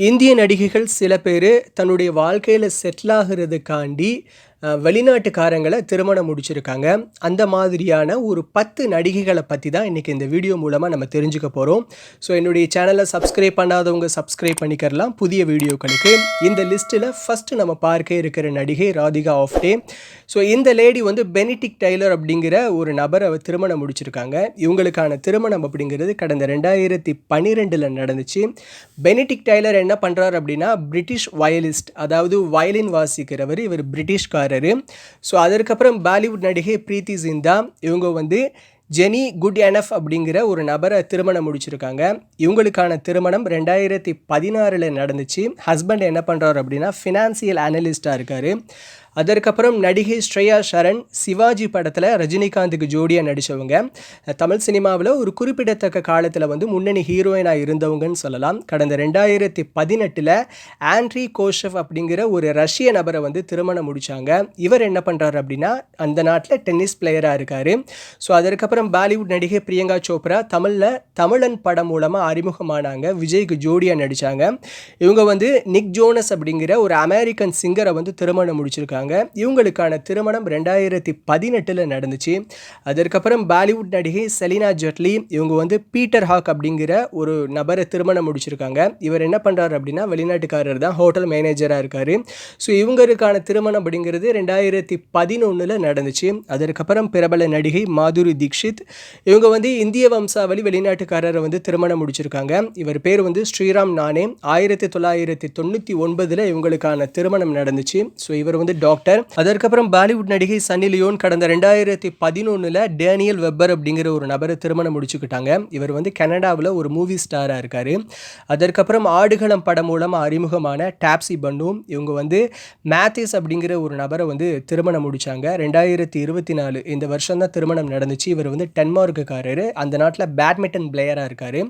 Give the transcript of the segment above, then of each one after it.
இந்திய நடிகைகள் சில பேர் தன்னுடைய வாழ்க்கையில் செட்டில் ஆகிறதுக்காண்டி வெளிநாட்டுக்காரங்களை திருமணம் முடிச்சிருக்காங்க. அந்த மாதிரியான ஒரு பத்து நடிகைகளை பற்றி தான் இன்றைக்கி இந்த வீடியோ மூலமாக நம்ம தெரிஞ்சுக்க போகிறோம் ஸோ என்னுடைய சேனலை சப்ஸ்கிரைப் பண்ணாதவங்க சப்ஸ்கிரைப் பண்ணிக்கிறலாம். புதிய வீடியோக்களுக்கு இந்த லிஸ்ட்டில் ஃபஸ்ட்டு நம்ம பார்க்க இருக்கிற நடிகை ராதிகா ஆஃப்டே. ஸோ இந்த லேடி வந்து பெனிடிக் டைலர் அப்படிங்கிற ஒரு நபரை அவர் திருமணம் முடிச்சிருக்காங்க. இவங்களுக்கான திருமணம் அப்படிங்கிறது கடந்த ரெண்டாயிரத்தி பன்னிரெண்டில் நடந்துச்சு. பெனிடிக் டைலர் என்ன பண்ணுறாரு அப்படின்னா பிரிட்டிஷ் வயலிஸ்ட் அதாவது வயலின் வாசிக்கிறவர் இவர் பிரிட்டிஷ்கார் பிரிட்டிஷ்காரரு ஸோ அதற்கப்புறம் பாலிவுட் நடிகை பிரீத்தி சிந்தா இவங்க வந்து ஜெனி குட் எனஃப் அப்படிங்கிற ஒரு நபரை திருமணம் முடிச்சிருக்காங்க. இவங்களுக்கான திருமணம் ரெண்டாயிரத்தி பதினாறில் நடந்துச்சு. ஹஸ்பண்ட் என்ன பண்ணுறாரு அப்படின்னா ஃபினான்சியல் அனலிஸ்ட்டாக இருக்கார். அதற்கப்புறம் நடிகை ஸ்ரேயா சரண் சிவாஜி படத்தில் ரஜினிகாந்துக்கு ஜோடியாக நடித்தவங்க தமிழ் சினிமாவில் ஒரு குறிப்பிடத்தக்க காலத்தில் வந்து முன்னணி ஹீரோயினாக இருந்தவங்கன்னு சொல்லலாம். கடந்த ரெண்டாயிரத்தி பதினெட்டில் ஆண்ட்ரி கோஷவ் அப்படிங்கிற ஒரு ரஷ்ய நபரை வந்து திருமணம் முடித்தாங்க இவர் என்ன பண்ணுறாரு அப்படின்னா அந்த நாட்டில் டென்னிஸ் பிளேயராக இருக்கார். ஸோ அதற்கப்புறம் பாலிவுட் நடிகை பிரியங்கா சோப்ரா தமிழில் தமிழன் படம் மூலமாக அறிமுகமானாங்க. விஜய்க்கு ஜோடியாக நடித்தாங்க இவங்க வந்து நிக் ஜோனஸ் அப்படிங்கிற ஒரு அமெரிக்கன் சிங்கரை வந்து திருமணம் முடிச்சிருக்காங்க. இவங்களுக்கான திருமணம் ரெண்டாயிரத்தி பதினெட்டில் நடந்துச்சு. அதற்கப்புறம் பாலிவுட் நடிகை செலினா ஜெட்லி இவங்க வந்து பீட்டர் ஹாக் அப்படிங்கிற ஒரு நபரை திருமணம் முடிச்சிருக்காங்க. இவர் என்ன பண்ணுறாரு அப்படின்னா வெளிநாட்டுக்காரர் தான் ஹோட்டல் மேனேஜராக இருக்கார். ஸோ இவங்களுக்கான திருமணம் அப்படிங்கிறது ரெண்டாயிரத்தி பதினொன்றில் நடந்துச்சு. அதற்கப்புறம் பிரபல நடிகை மாதுரி தீக்ஷித் இவங்க வந்து இந்திய வம்சாவளி வெளிநாட்டுக்காரரை வந்து திருமணம் முடிச்சிருக்காங்க. இவர் பேர் வந்து ஸ்ரீராம் நானே. ஆயிரத்தி தொள்ளாயிரத்தி தொண்ணூற்றி ஒன்பதில் இவங்களுக்கான திருமணம் நடந்துச்சு. ஸோ இவர் வந்து டாக்டர். அதற்கப்புறம் பாலிவுட் நடிகை சன்னி லியோன் கடந்த ரெண்டாயிரத்தி பதினொன்றில் டேனியல் வெப்பர் அப்படிங்கிற ஒரு நபரை திருமணம் முடிச்சுக்கிட்டாங்க. இவர் வந்து கனடாவில் ஒரு மூவி ஸ்டாராக இருக்கார். அதற்கப்புறம் ஆடுகளம் படம் மூலமாக அறிமுகமான டாப்ஸி பண்ணும் இவங்க வந்து மேத்திஸ் அப்படிங்கிற ஒரு நபரை வந்து திருமணம் முடித்தாங்க ரெண்டாயிரத்தி இருபத்தி நாலு இந்த வருஷம் தான் திருமணம் நடந்துச்சு. இவர் வந்து டென்மார்க்குக்காரர். அந்த நாட்டில் பேட்மிண்டன் பிளேயராக இருக்கார்.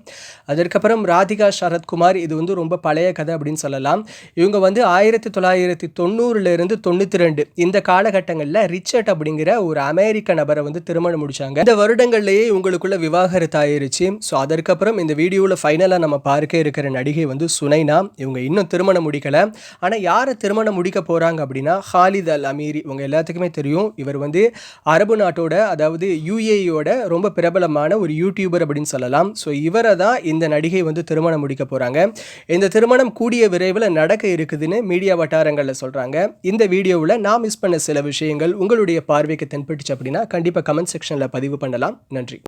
அதற்கப்புறம் ராதிகா சரத்குமார் இது வந்து ரொம்ப பழைய கதை அப்படின்னு சொல்லலாம். இவங்க வந்து ஆயிரத்தி தொள்ளாயிரத்தி தொண்ணூறுலேருந்து தொண்ணூற்றி ரெண்டு. இந்த காலகட்டங்களில் ரிச்சர்ட் அப்படிங்கிற ஒரு அமெரிக்க நபரை வந்து திருமணம் முடிச்சாங்க. இந்த வருடங்கள்லேயே இவங்களுக்குள்ள விவாகரத்து ஆயிருச்சு. ஸோ அதற்கப்புறம் இந்த வீடியோவில் ஃபைனலாக நம்ம பார்க்க இருக்கிற நடிகை வந்து சுனைனா. இவங்க இன்னும் திருமணம் முடிக்கலை. ஆனால் யாரை திருமணம் முடிக்க போகிறாங்க அப்படின்னா ஹாலித் அல் அமீரி இவங்க எல்லாத்துக்குமே தெரியும். இவர் வந்து அரபு நாட்டோட அதாவது யூஏயோட ரொம்ப பிரபலமான ஒரு யூடியூபர் அப்படின்னு சொல்லலாம். ஸோ இவரை தான் இந்த நடிகை வந்து திருமணம் முடிக்க போகிறாங்க இந்த திருமணம் கூடிய விரைவில் நடக்க இருக்குதுன்னு மீடியா வட்டாரங்களில் சொல்கிறாங்க இந்த வீடியோ வீடியோவில் நான் மிஸ் பண்ண சில விஷயங்கள் உங்களுடைய பார்வைக்கு தென்பட்டுச்சு அப்படின்னா கண்டிப்பாக கமெண்ட் செக்ஷனில் பதிவு பண்ணலாம். நன்றி.